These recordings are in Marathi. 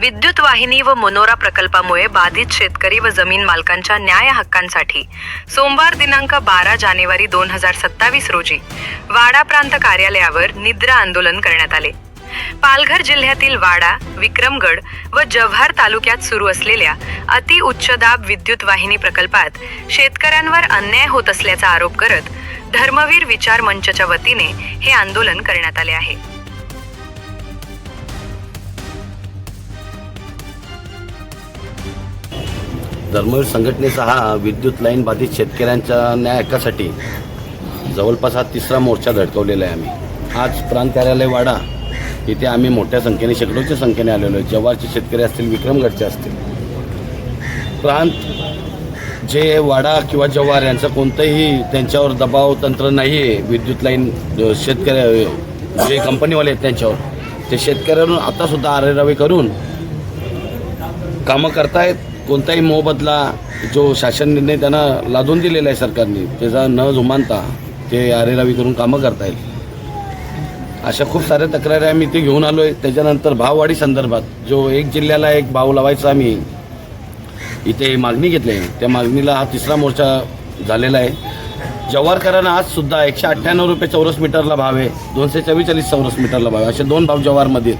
विद्युत वाहिनी व मनोरा प्रकल्पामुळे बाधित शेतकरी व जमीन मालकांच्या न्याय हक्कांसाठी सोमवार दिनांक बारा जानेवारी दोन हजार सत्तावीस रोजी वाडा प्रांत कार्यालयावर निद्रा आंदोलन करण्यात आले. पालघर जिल्ह्यातील वाडा विक्रमगड व जव्हार तालुक्यात सुरू असलेल्या अति उच्च दाब विद्युत वाहिनी प्रकल्पात शेतकऱ्यांवर अन्याय होत असल्याचा आरोप करत धर्मवीर विचार मंचच्या वतीने हे आंदोलन करण्यात आले आहे. धर्मवीर संघटनेचा हा विद्युत लाईन बाधित शेतकऱ्यांच्या न्याय जवळपास हा तिसरा मोर्चा धडकवलेला आहे आम्ही. आज प्रांत कार्यालय वाडा इथे आम्ही मोठ्या संख्येने शेकडोच्या संख्येने आलेलो आहे. जव्हारचे शेतकरी असतील विक्रमगडचे असतील. प्रांत जे वाडा किंवा जव्हार यांचं कोणतंही त्यांच्यावर दबाव तंत्र नाही आहे विद्युत लाईन शेतकऱ्या शेतकरी जे कंपनीवाले आहेत त्यांच्यावर. ते शेतकऱ्यांवर आतासुद्धा आरेरावे करून कामं करतायत. कोणताही मोबदला जो शासन निर्णय त्यांना लादून दिलेला आहे सरकारने त्याचा न जुमानता ते आरेरावी करून कामं करता येईल. अशा खूप साऱ्या तक्रारी आम्ही इथे घेऊन आलो आहे त्याच्यानंतर भाववाढी संदर्भात जो एक जिल्ह्याला एक भाव लावायचा आम्ही इथे मागणी घेतली आहे. त्या मागणीला हा तिसरा मोर्चा झालेला आहे. जव्हारकरांना आज सुद्धा एकशे अठ्ठ्याण्णव रुपये चौरस मीटरला भाव आहे. दोनशे चव्वेचाळीस चौरस मीटरला भाव आहे. असे दोन भाव जव्हारमध्ये.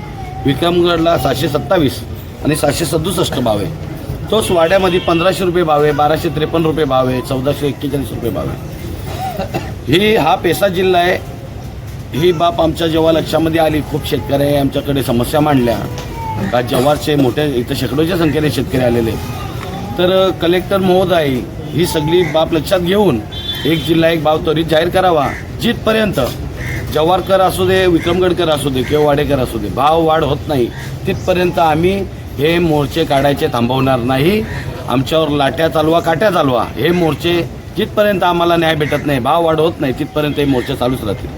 विक्रमगडला सहाशे सत्तावीस आणि सातशे सदुसष्ट भाव आहे. तोच वाड्यामध्ये पंधराशे रुपये भाव आहे बाराशे त्रेपन्न रुपये भाव आहे चौदाशे एक्केचाळीस रुपये भाव आहे. ही हा पेसा जिल्हा आहे. ही बाब आमच्या जेव्हा लक्षामध्ये आली खूप शेतकरी आमच्याकडे समस्या मांडल्या. का जव्हारचे मोठ्या इथं शेकडोच्या संख्येने शेतकरी आलेले तर कलेक्टर महोदय ही सगळी बाब लक्षात घेऊन एक जिल्हा एक भाव त्वरित जाहीर करावा. जिथपर्यंत जव्हारकर असू दे विक्रमगडकर असू दे किंवा वाडेकर असू दे भाव वाढ होत नाही तिथपर्यंत आम्ही हे मोर्चे काढायचे थांबवणार नाही. आमच्यावर लाट्या चालवा काट्या चालवा. हे मोर्चे जिथपर्यंत आम्हाला न्याय भेटत नाही भाव वाढ होत नाही तिथपर्यंत हे मोर्चे चालूच राहतील.